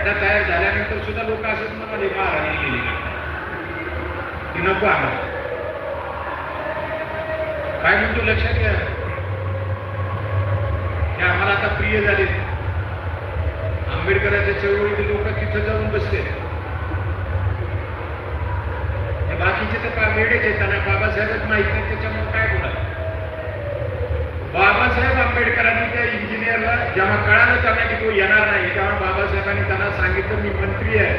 घटना तयार झाल्यानंतर सुद्धा लोक असंच म्हणाले महाराणी केली ती नको आम्हाला काय म्हणतो लक्षात घ्या. हे आम्हाला आता प्रिय झाले. आंबेडकरांच्या चळवळीतील लोक तिथं जाऊन बसले. बाकीचे तर का वेळेच आहेत? त्यांना बाबासाहेबच माहिती त्याच्यामुळे काय बोला बाबासाहेब आंबेडकरांनी जेव्हा कळालं त्यांना की तो येणार नाही. तेव्हा बाबासाहेबांनी त्यांना सांगितलं मी मंत्री आहे.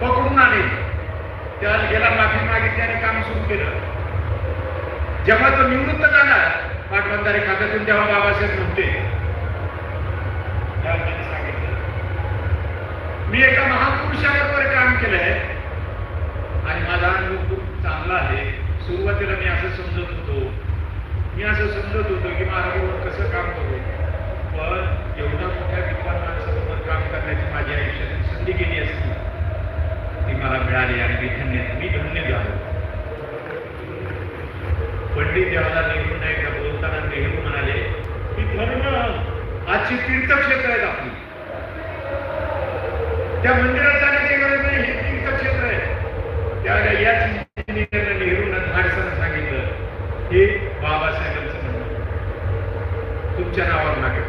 पकडून आले. त्या गेला माफी मागितली आणि काम सुरू केलं. जेव्हा तो निवृत्त झाला पाटबंधारे खात्यातून तेव्हा बाबासाहेब नव्हते सांगितलं मी एका महापुरुषाबरोबर काम केलंय आणि माझा अनुभव खूप चांगला आहे. सुरुवातीला मी असं समजत होतो मी असं समजत होतो की महाराजांवर कसं काम करू पण एवढ्या मोठ्या विद्वान माणसाबरोबर काम करण्याची माझ्या आयुष्यात संधी गेली असती ती मला मिळाली आणि मी धन्य मी धन्य झालो पंडित देवाला नेहरू नाईक बोलताना नेहरू म्हणाले की धर्म आजची तीर्थक्षेत्र आहेत आपली. त्या मंदिरात जाण्याची गरज नाही हे तीर्थक्षेत्र आहे. त्यावेळेला याच इंजिनियरनं नेहरूंना धाडसानं सांगितलं हे बाबासाहेबांचं म्हणणं. तुमच्या नावावर मागे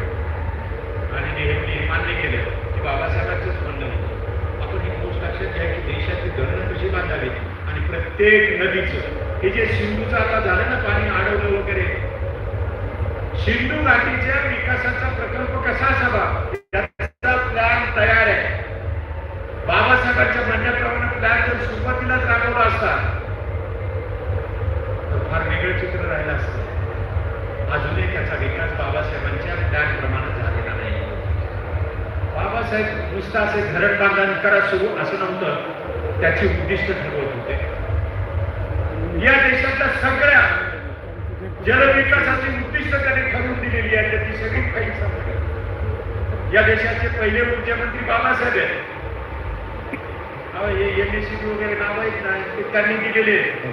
आणि नेहरूंनी मान्य केलं की बाबासाहेबांचंच म्हणणं होतं. आपण एक गोष्ट लक्षात घ्या की देशाची धरणं कशी बांधावी आणि प्रत्येक नदीचं हे जे सिंधूचं आता झालं ना पाणी अडवलं वगैरे सिंधू घाटीच्या विकासाचा प्रकल्प कसा असावा? त्याचा प्लॅन तयार आहे. बाबासाहेबांच्या म्हणण्याप्रमाणे प्लॅन जर सुरुवातीलाच राबवला असता तर फार वेगळं चित्र राहिलं असतं. अजूनही त्याचा विकास बाबासाहेबांच्या प्लॅन प्रमाणे झालेला नाही. बाबासाहेब नुसतं असे धरण बांधण करा सुरू असं नव्हतं. त्याची उद्दिष्ट ठरवलं. या देशातल्या सगळ्या जलविकासाची उद्दिष्ट त्यांनी ठरवून दिलेली आहे त्याची सगळी काही या देशाचे पहिले मुख्यमंत्री बाबासाहेब आहेत. वगैरे नाव आहेत ना ते त्यांनी दिलेले आहेत.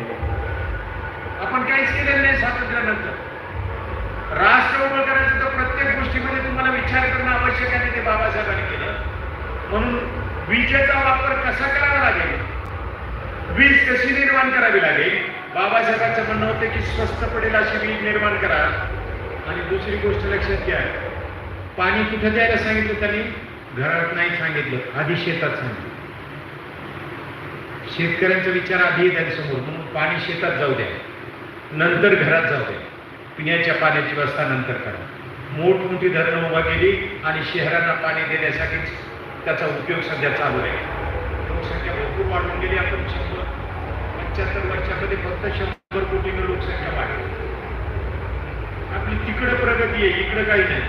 आपण काहीच केलेलं नाही स्वातंत्र्यानंतर. राष्ट्र उभं करायचं तर प्रत्येक गोष्टीमध्ये तुम्हाला विचार करणं आवश्यक आहे ते बाबासाहेबांनी केलं. म्हणून विजेचा वापर कसा करावा लागेल? वीज कशी निर्माण करावी लागेल? बाबासाहेबांचं म्हणणं होतं की स्वस्त पडेल अशी वीज निर्माण करा. आणि दुसरी गोष्ट लक्षात घ्या पाणी कुठं द्यायला सांगितलं त्यांनी? घरात नाही सांगितलं आधी शेतात सांगितलं. शेतकऱ्यांचा विचार आधी आहे त्यांच्यासमोर म्हणून पाणी शेतात जाऊ द्या. नंतर घरात जाऊ द्या. पिण्याच्या पाण्याची व्यवस्था नंतर करा. मोठमोठी धरणं उभा केली आणि शहरांना पाणी देण्यासाठीच त्याचा उपयोग सध्या चालू आहे. लोकसंख्या भरपूर वाढून गेली आपण शंभर पंच्याहत्तर वर्षामध्ये फक्त शंभर कोटीनं लोकसंख्या वाढली. आपली तिकडे प्रगती आहे इकडे काही नाही.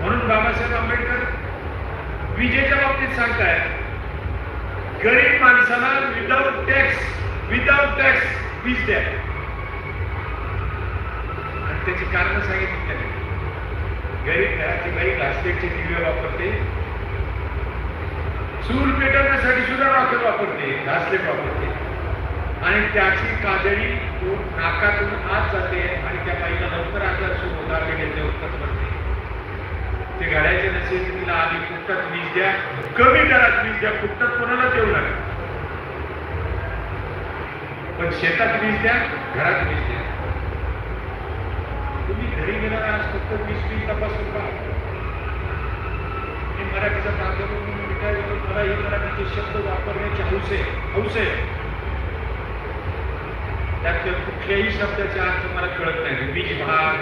म्हणून बाबासाहेब आंबेडकर विजेच्या बाबतीत सांगताय गरीब माणसाला विदाऊट टॅक्स विदाऊट टॅक्स वीज द्या. आणि त्याची कारण सांगितली त्याने. गरीब घराची बाई घासलेटचे दिवे वापरते. चूल पेटवण्यासाठी सुद्धा रॉकेट वापरते घासलेट वापरते. आणि त्याची काजळी नाकातून आत जाते आणि त्या बाईला लवकर आजार सुरू होता लगेच देवतात बनते ते घडायचे नसेल तिला आधी फुकटात वीज द्या. कमी दरात वीज द्या फुकटात कोणाला देऊ नका. पण शेतात वीज द्या घरात वीज द्या. तुम्ही घरी गेला आज फक्त वीस वीज तपासून पहा. मराठीचा प्राध्यापक म्हणून मी मला हे मराठीचे शब्द वापरण्याची हौस आहे हौस आहे. त्यातल्या कुठल्याही शब्दाचे अर्थ मला कळत नाही. वीज भार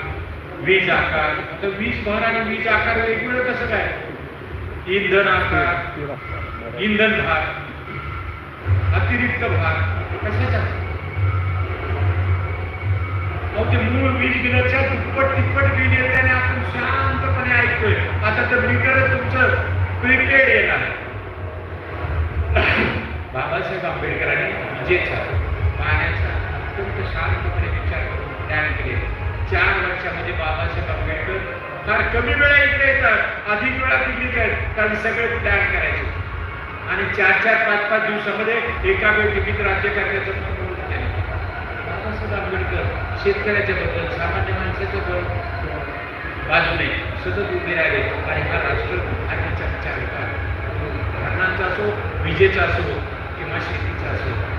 वीज आकार. आता वीज भार आणि वीज आकार वेगवेगळं कसं काय? इंधन आकार इंधन भार अतिरिक्त भार. कशाचा? अहो ते मूळ वीज बिलाच्या दुप्पट तिप्पट बिल येते आणि आपण शांतपणे ऐकतोय. आता तर मीटर तुमचं प्रिपेड येणार. बाबासाहेब आंबेडकरांनी म्हणजे विजेचा पाण्याचा अत्यंत शांतपणे तयार केले चार वर्षामध्ये बाबासाहेब आंबेडकर फार कमी वेळा इकडे येतात अधिक वेळा दिल्लीत आहेत कारण सगळे तयार करायचे. आणि चार चार पाच पाच दिवसामध्ये एका बैठकीत राज्य करण्याचं बाबासाहेब आंबेडकर शेतकऱ्याच्या बद्दल सामान्य माणसाच्या बरोबर बाजूने सतत उभे राहिले आणि हा राष्ट्र आणि त्याचा विचार धरणांचा असो विजेचा असो किंवा शेतीचा असो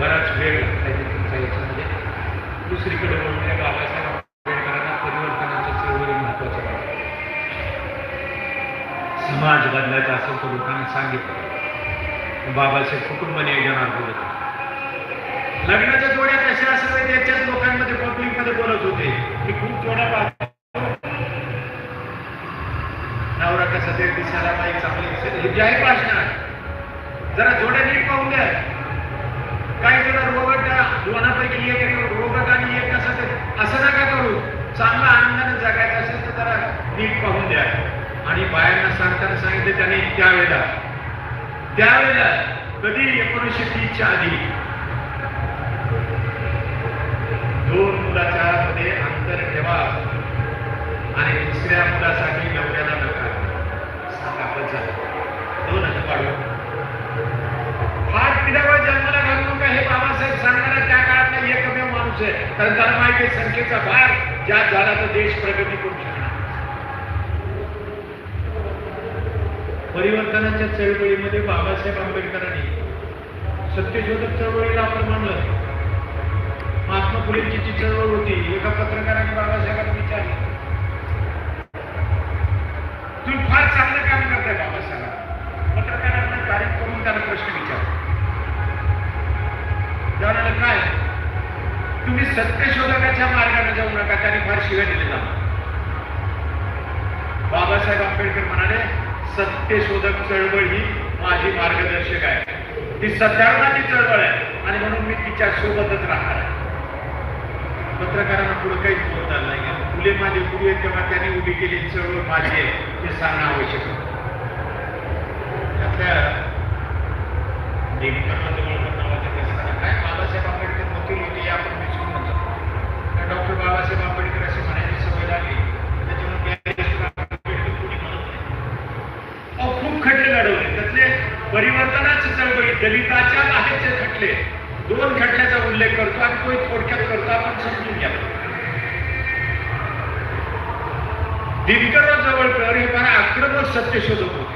बराच वेळ लागला तुमचा याच्यामध्ये. दुसरीकडे बोलणे बाबासाहेब आंबेडकरांना परिवर्तनाच्या चळवळी महत्त्वाच्या समाज बदलायचा असेल तर लोकांनी सांगितलं. बाबासाहेब कुटुंब नियोजनावर बोलत होते. लग्नाच्या जोड्या कशा असाव्यात त्याच्याच लोकांमध्ये पब्लिकमध्ये बोलत होते. मी खूप जोड्या पाहतो. नवरा कसा ते दिसायला नाही चांगली दिसेल हे जाहीर भाषण आहे. जरा जोड्या नीट पाहून द्या काही जरा रोगट दोनापैकी एक रोगट आणि एक असं ते असं नका करू चांगला आनंदाने जगायचं असेल तर जरा नीट पाहून द्या आणि बायांना सांगताना सांगितलं त्याने त्यावेळेला. त्यावेळेला कधी एकोणीसशे तीसच्या आधी? दोन मुलाच्या मध्ये अंतर ठेवा आणि दुसऱ्या मुलासाठी नवऱ्याला नका. सांगा दोन हात पाडू हात पिल्यावर जन्माला घालू नका हे बाबासाहेब सांगणारा त्या काळातला एकमेव माणूस आहे. कारण त्याला माहिती आहे संख्येचा भार ज्या झाला तर देश प्रगती करू शकतो. परिवर्तनाच्या चळवळीमध्ये बाबासाहेब आंबेडकरांनी सत्यशोधक चळवळीला आपण मानलं. महात्मा फुलेंची जी चळवळ होती एका पत्रकाराने बाबासाहेबांना विचारलं. तुम्ही फार चांगलं काम करताय बाबासाहेब. पत्रकारांना तारीख करून त्याला प्रश्न विचारला. त्याला काय? तुम्ही सत्यशोधकाच्या मार्गाने जाऊ नका त्याने फार शिव्या दिलेला बाबासाहेब आंबेडकर म्हणाले सत्यशोधक चळवळ ही माझी मार्गदर्शक आहे. ती सत्यावरणाची चळवळ आहे. आणि म्हणून मी तिच्या सोबतच राहणार आहे. पत्रकारांना पुढे काहीच बोलता आलं नाही. फुले माझे गुरु आहेत तेव्हा त्यांनी उभी केली चळवळ माझी आहे. हे सांगणं आवश्यक होतं त्यातल्या देवीकरणात जवळकर नावाच्या देशाला काय? बाबासाहेब आंबेडकर वकील होते हे आपण विसरून नव्हतं डॉक्टर बाबासाहेब आंबेडकर अशी म्हणायची सवय लागली त्याच्यामुळे ज्ञानेश्वर आंबेडकर कोणी म्हणत नाही. अहो, खूप खटले लढवले त्यातले परिवर्तनाची चळवळी दलिताच्या बाहेरचे खटले. दोन खटल्याचा उल्लेख करतो आणि तो थोडक्यात करतो. आपण समजून घ्या. दिनकर जवळकर हे फार आक्रमक सत्यशोधक होते.